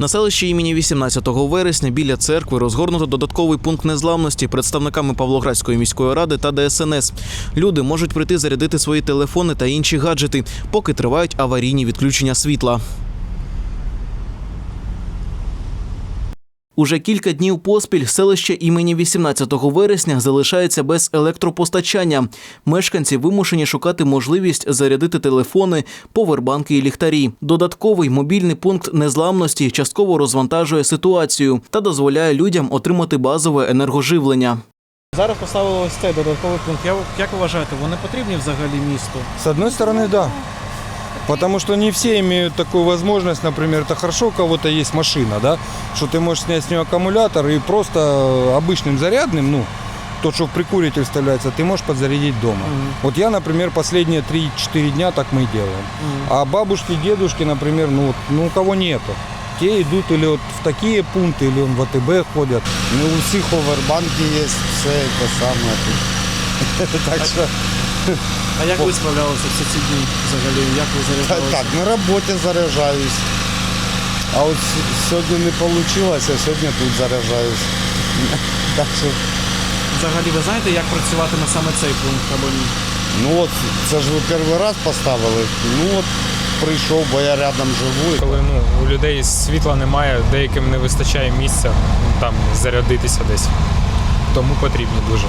На селищі імені 18 вересня біля церкви розгорнуто додатковий пункт незламності представниками Павлоградської міської ради та ДСНС. Люди можуть прийти зарядити свої телефони та інші гаджети, поки тривають аварійні відключення світла. Уже кілька днів поспіль селище імені 18 вересня залишається без електропостачання. Мешканці вимушені шукати можливість зарядити телефони, повербанки і ліхтарі. Додатковий мобільний пункт незламності частково розвантажує ситуацію та дозволяє людям отримати базове енергоживлення. Зараз поставили ось цей додатковий пункт. Як ви вважаєте, вони потрібні взагалі місту? С одной стороны, да. Потому что не все имеют такую возможность, например, это хорошо, у кого-то есть машина, да, что ты можешь снять с нее аккумулятор и просто обычным зарядным, ну, тот, что в прикуритель вставляется, ты можешь подзарядить дома. Вот я, например, последние 3-4 дня так мы и делаем. А бабушки, дедушки, например, ну, вот, ну у кого нету, те идут или вот в такие пункты, или в АТБ ходят. Ну, у всіх овербанки є, все саме тут. так що А як ви справлялися всі ці дні взагалі? Як ви та- заряджалися? так, на роботі заряджаюсь. А от с- сьогодні не вийшло, а сьогодні тут заряджаюсь. Так що, Взагалі ви знаєте, як працювати на саме цей пункт або ні? ну от, це ж ви перший раз поставили. Ну от прийшов, бо я рядом живу. Коли ну, у людей світла немає, деяким не вистачає місця ну, там зарядитися десь. Тому потрібні дуже.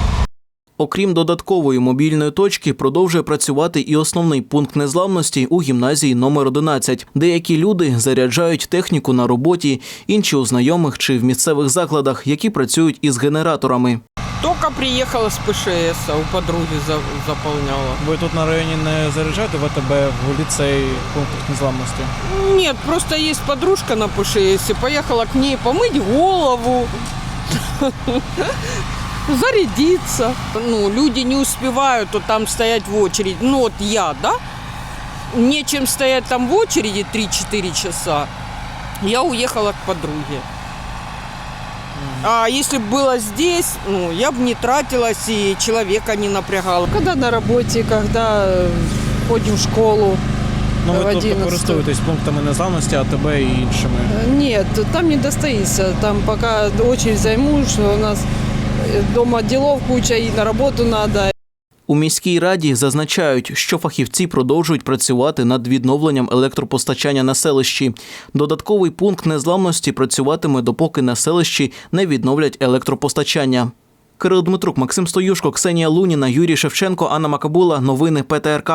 Окрім додаткової мобільної точки, продовжує працювати і основний пункт незламності у гімназії номер 11. Деякі люди заряджають техніку на роботі, інші у знайомих чи в місцевих закладах, які працюють із генераторами. Только приехала с ПШС, у подруги за- заполняла. Ви тут на районі не заряджаєте в АТБ, в ліцей, в пунктах незламності? Нет, просто есть подружка на ПШС, поехала к ней помыть голову, зарядиться. Ну, люди не успевают вот там стоять в очереди. Ну, вот я, да? Нечем стоять там в очереди 3-4 часа. Я уехала к подруге. А если б было здесь, ну, я бы не тратилась и человека не напрягала. Когда на работе, когда э, ходим в школу. Ну ви В тобто 11. користуєтесь пунктами незламності, АТБ і іншими. Э, Нет, там не достоится. Там пока очередь займу, что у нас э, дома делов куча и на работу надо. У міській раді зазначають, що фахівці продовжують працювати над відновленням електропостачання на селищі. Додатковий пункт незламності працюватиме, допоки на селищі не відновлять електропостачання. Кирил Дмитрук, Максим Стоюшко, Ксенія Луніна, Юрій Шевченко, Анна Макабула. Новини ПТРК.